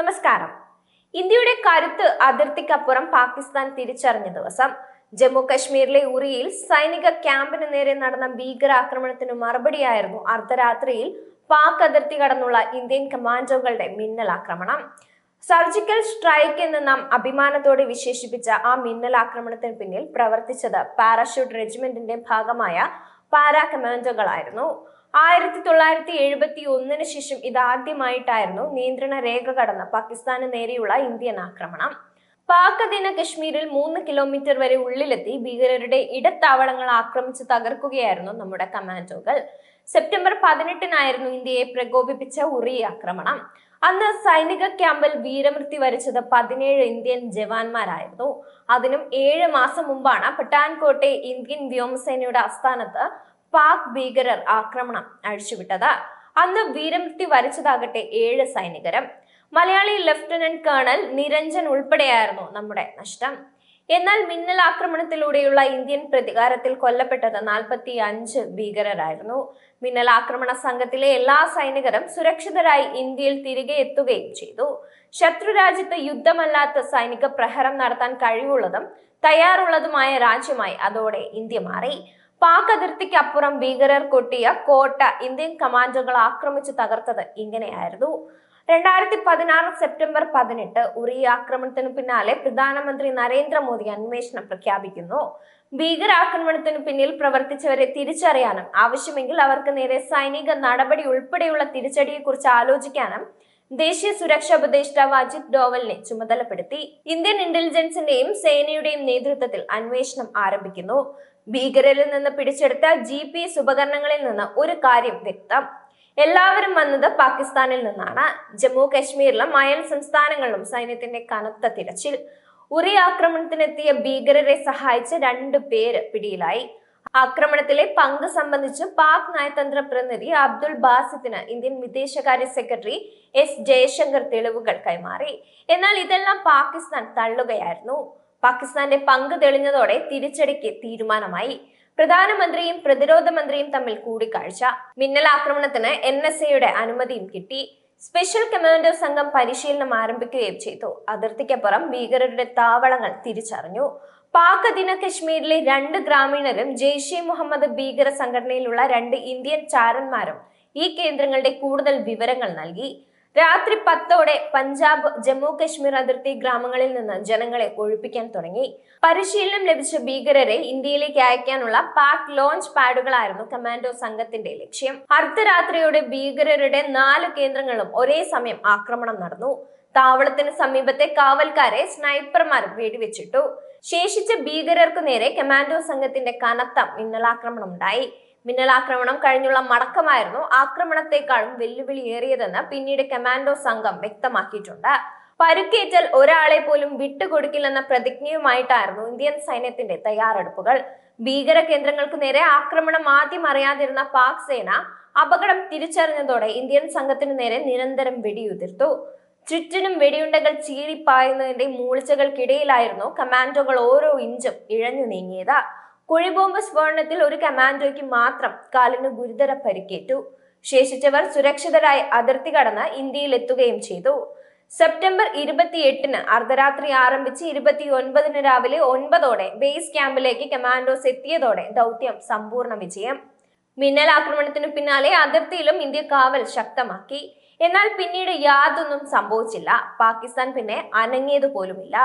നമസ്കാരം. ഇന്ത്യയുടെ കരുത്ത് അതിർത്തിക്കപ്പുറം പാകിസ്ഥാൻ തിരിച്ചറിഞ്ഞ ദിവസം ജമ്മു കശ്മീരിലെ ഉറിയിൽ സൈനിക ക്യാമ്പിന് നേരെ നടന്ന ഭീകരാക്രമണത്തിന് മറുപടിയായിരുന്നു അർദ്ധരാത്രിയിൽ പാക് അതിർത്തി കടന്നുള്ള ഇന്ത്യൻ കമാൻഡോകളുടെ മിന്നൽ ആക്രമണം സർജിക്കൽ സ്ട്രൈക്ക് എന്ന് നാം അഭിമാനത്തോടെ വിശേഷിപ്പിച്ച ആ മിന്നൽ ആക്രമണത്തിന് പിന്നിൽ പ്രവർത്തിച്ചത് പാരാഷൂട്ട് റെജിമെന്റിന്റെ ഭാഗമായ പാരാ കമാൻഡോകളായിരുന്നു. ആയിരത്തി തൊള്ളായിരത്തി എഴുപത്തി ഒന്നിന് ശേഷം ഇതാദ്യമായിട്ടായിരുന്നു നിയന്ത്രണ രേഖ കടന്ന പാകിസ്ഥാന് നേരെയുള്ള ഇന്ത്യൻ ആക്രമണം. പാക് അധീന കശ്മീരിൽ മൂന്ന് കിലോമീറ്റർ വരെ ഉള്ളിലെത്തി ഭീകരരുടെ ഇടത്താവളങ്ങൾ ആക്രമിച്ച് തകർക്കുകയായിരുന്നു നമ്മുടെ കമാൻഡോകൾ. സെപ്റ്റംബർ പതിനെട്ടിനായിരുന്നു ഇന്ത്യയെ പ്രകോപിപ്പിച്ച ഉറി ആക്രമണം. അന്ന് സൈനിക ക്യാമ്പിൽ വീരമൃത്യു വരിച്ചത് പതിനേഴ് ഇന്ത്യൻ ജവാന്മാരായിരുന്നു. അതിനും ഏഴ് മാസം മുമ്പാണ് പട്ടാൻകോട്ടെ ഇന്ത്യൻ വ്യോമസേനയുടെ ആസ്ഥാനത്ത് പാക് ഭീകരർ ആക്രമണം അഴിച്ചുവിട്ടത്. അന്ന് വീരമൃത്യു വരിച്ചതാകട്ടെ ഏഴ് സൈനികരും. മലയാളി ലഫ്റ്റനന്റ് കേണൽ നിരഞ്ജൻ ഉൾപ്പെടെയായിരുന്നു നമ്മുടെ നഷ്ടം. എന്നാൽ മിന്നൽ ആക്രമണത്തിലൂടെയുള്ള ഇന്ത്യൻ പ്രതികാരത്തിൽ കൊല്ലപ്പെട്ടത് നാൽപ്പത്തി അഞ്ച് ഭീകരരായിരുന്നു. മിന്നൽ ആക്രമണ സംഘത്തിലെ എല്ലാ സൈനികരും സുരക്ഷിതരായി ഇന്ത്യയിൽ തിരികെ എത്തുകയും ചെയ്തു. ശത്രു രാജ്യത്ത് യുദ്ധമല്ലാത്ത സൈനിക പ്രഹരം നടത്താൻ കഴിവുള്ളതും തയ്യാറുള്ളതുമായ രാജ്യമായി അതോടെ ഇന്ത്യ മാറി. പാക് അതിർത്തിക്കപ്പുറം ഭീകരർ കൊട്ടിയ കോട്ട ഇന്ത്യൻ കമാൻഡോകൾ ആക്രമിച്ചു തകർത്തത് ഇങ്ങനെയായിരുന്നു. രണ്ടായിരത്തി പതിനാറ് സെപ്റ്റംബർ പതിനെട്ട് ഉറി ആക്രമണത്തിന് പിന്നാലെ പ്രധാനമന്ത്രി നരേന്ദ്രമോദി അന്വേഷണം പ്രഖ്യാപിക്കുന്നു. ഭീകരാക്രമണത്തിന് പിന്നിൽ പ്രവർത്തിച്ചവരെ തിരിച്ചറിയാനും ആവശ്യമെങ്കിൽ അവർക്ക് നേരെ സൈനിക നടപടി ഉൾപ്പെടെയുള്ള തിരിച്ചടിയെക്കുറിച്ച് ആലോചിക്കാനും ദേശീയ സുരക്ഷാ ഉപദേഷ്ടാവ് അജിത് ഡോവലിനെ ചുമതലപ്പെടുത്തി ഇന്ത്യൻ ഇന്റലിജൻസിന്റെയും സേനയുടെയും നേതൃത്വത്തിൽ അന്വേഷണം ആരംഭിക്കുന്നു. ഭീകരരിൽ നിന്ന് പിടിച്ചെടുത്ത ജി പി എസ് ഉപകരണങ്ങളിൽ നിന്ന് ഒരു കാര്യം വ്യക്തം. എല്ലാവരും വന്നത് പാകിസ്ഥാനിൽ നിന്നാണ്. ജമ്മു കശ്മീരിലും അയൽ സംസ്ഥാനങ്ങളിലും സൈന്യത്തിന്റെ കനത്ത തിരച്ചിൽ. ഉറി ആക്രമണത്തിനെത്തിയ ഭീകരരെ സഹായിച്ച രണ്ടു പേര് പിടിയിലായി. ആക്രമണത്തിലെ പങ്ക് സംബന്ധിച്ച് പാക് നയതന്ത്ര പ്രതിനിധി അബ്ദുൾ ബാസിത്തിന് ഇന്ത്യൻ വിദേശകാര്യ സെക്രട്ടറി എസ് ജയശങ്കർ തെളിവുകൾ കൈമാറി. എന്നാൽ ഇതെല്ലാം പാകിസ്ഥാൻ തള്ളുകയായിരുന്നു. പാകിസ്ഥാന്റെ പങ്ക് തെളിഞ്ഞതോടെ തിരിച്ചടിക്ക് തീരുമാനമായി. പ്രധാനമന്ത്രിയും പ്രതിരോധ മന്ത്രിയും തമ്മിൽ കൂടിക്കാഴ്ച. മിന്നൽ ആക്രമണത്തിന് എൻ എസ് എയുടെ അനുമതിയും കിട്ടി. സ്പെഷ്യൽ കമാൻഡോ സംഘം പരിശീലനം ആരംഭിക്കുകയും ചെയ്തു. അതിർത്തിക്കപ്പുറം ഭീകരരുടെ താവളങ്ങൾ തിരിച്ചറിഞ്ഞു. പാക് അധീന കശ്മീരിലെ രണ്ട് ഗ്രാമീണരും ജെയ്ഷെ മുഹമ്മദ് ഭീകര സംഘടനയിലുള്ള രണ്ട് ഇന്ത്യൻ ചാരന്മാരും ഈ കേന്ദ്രങ്ങളുടെ കൂടുതൽ വിവരങ്ങൾ നൽകി. രാത്രി പത്തോടെ പഞ്ചാബ് ജമ്മു കശ്മീർ അതിർത്തി ഗ്രാമങ്ങളിൽ നിന്ന് ജനങ്ങളെ ഒഴിപ്പിക്കാൻ തുടങ്ങി. പരിശീലനം ലഭിച്ച ഭീകരരെ ഇന്ത്യയിലേക്ക് അയക്കാനുള്ള പാക് ലോഞ്ച് പാഡുകളായിരുന്നു കമാൻഡോ സംഘത്തിന്റെ ലക്ഷ്യം. അർദ്ധരാത്രിയോടെ ഭീകരരുടെ നാല് കേന്ദ്രങ്ങളും ഒരേ സമയം ആക്രമണം നടന്നു. താവളത്തിന് സമീപത്തെ കാവൽക്കാരെ സ്നൈപ്പർമാർ വെടിവെച്ചിട്ടു. ശേഷിച്ച ഭീകരർക്കു നേരെ കമാൻഡോ സംഘത്തിന്റെ കനത്ത മിന്നലാക്രമണം ഉണ്ടായി മിന്നലാക്രമണം കഴിഞ്ഞുള്ള മടക്കമായിരുന്നു ആക്രമണത്തെക്കാളും വെല്ലുവിളിയേറിയതെന്ന് പിന്നീട് കമാൻഡോ സംഘം വ്യക്തമാക്കിയിട്ടുണ്ട്. പരുക്കേറ്റാൽ ഒരാളെ പോലും വിട്ടുകൊടുക്കില്ലെന്ന പ്രതിജ്ഞയുമായിട്ടായിരുന്നു ഇന്ത്യൻ സൈന്യത്തിന്റെ തയ്യാറെടുപ്പുകൾ. ഭീകര കേന്ദ്രങ്ങൾക്ക് നേരെ ആക്രമണം ആദ്യം അറിയാതിരുന്ന പാക് സേന അപകടം തിരിച്ചറിഞ്ഞതോടെ ഇന്ത്യൻ സംഘത്തിനു നേരെ നിരന്തരം വെടിയുതിർത്തു. ചുറ്റിനും വെടിയുണ്ടകൾ ചീറിപ്പായുന്നതിന്റെ മൂളിച്ചകൾക്കിടയിലായിരുന്നു കമാൻഡോകൾ ഓരോ ഇഞ്ചും ഇഴഞ്ഞു നീങ്ങിയത്. കുഴിബോംബ് സ്ഫോടനത്തിൽ ഒരു കമാൻഡോയ്ക്ക് മാത്രം കാലിന് ഗുരുതര പരിക്കേറ്റു. ശേഷിച്ചവർ സുരക്ഷിതരായി അതിർത്തി കടന്ന് ഇന്ത്യയിൽ എത്തുകയും ചെയ്തു. സെപ്റ്റംബർ ഇരുപത്തിയെട്ടിന് അർദ്ധരാത്രി ആരംഭിച്ച് ഇരുപത്തി ഒൻപതിന് രാവിലെ ഒൻപതോടെ ബേസ് ക്യാമ്പിലേക്ക് കമാൻഡോസ് എത്തിയതോടെ ദൗത്യം സമ്പൂർണ വിജയം. മിന്നൽ ആക്രമണത്തിനു പിന്നാലെ അതിർത്തിയിലും ഇന്ത്യ കാവൽ ശക്തമാക്കി. എന്നാൽ പിന്നീട് യാതൊന്നും സംഭവിച്ചില്ല. പാകിസ്ഥാൻ പിന്നെ അനങ്ങിയത് പോലുമില്ല.